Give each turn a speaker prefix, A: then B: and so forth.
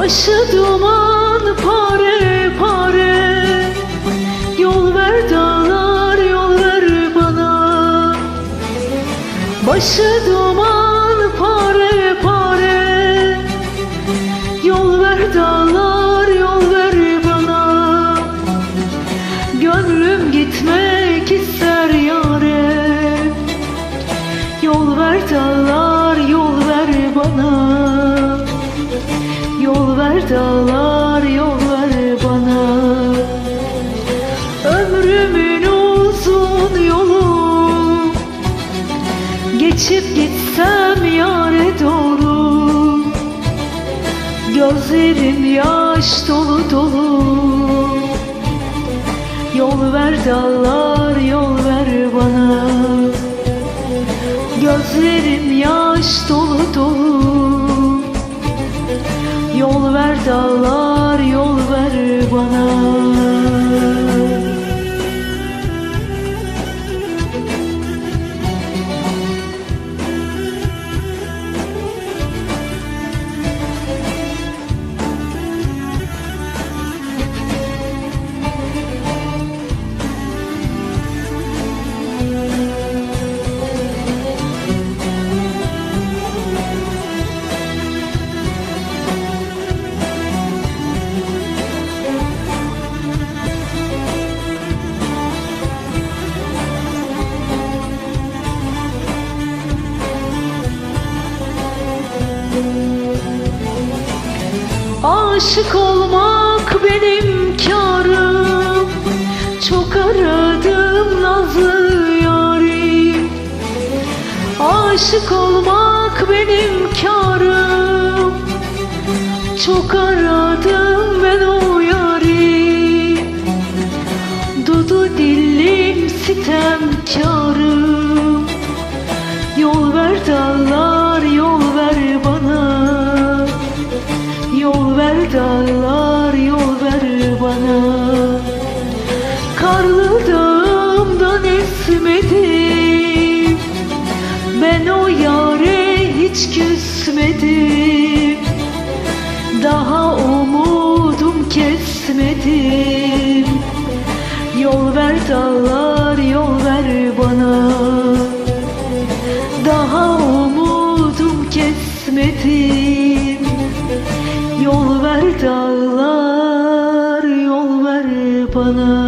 A: Başı duman pare pare. Yol ver dağlar yol ver bana. Başı duman pare pare. Yol ver dağlar Yol ver dağlar yol ver bana. Ömrümün uzun yolu Geçip gitsem yâre doğru. Gözlerim yaş dolu dolu. Yol ver dağlar yol ver bana. Gözlerim yaş dolu dolu Yol ver dağlar yol ver bana Aşık olmak benim karım Çok aradım nazlı yarim. Aşık olmak benim karım Çok aradım ben o yari Dudu dillim sitemkarım Yol ver dağlar Yol ver dağlar yol ver bana. Karlı dağımdan esmedim Ben o yare hiç küsmedim. Daha umudum kesmedim. Yol ver dağlar Yol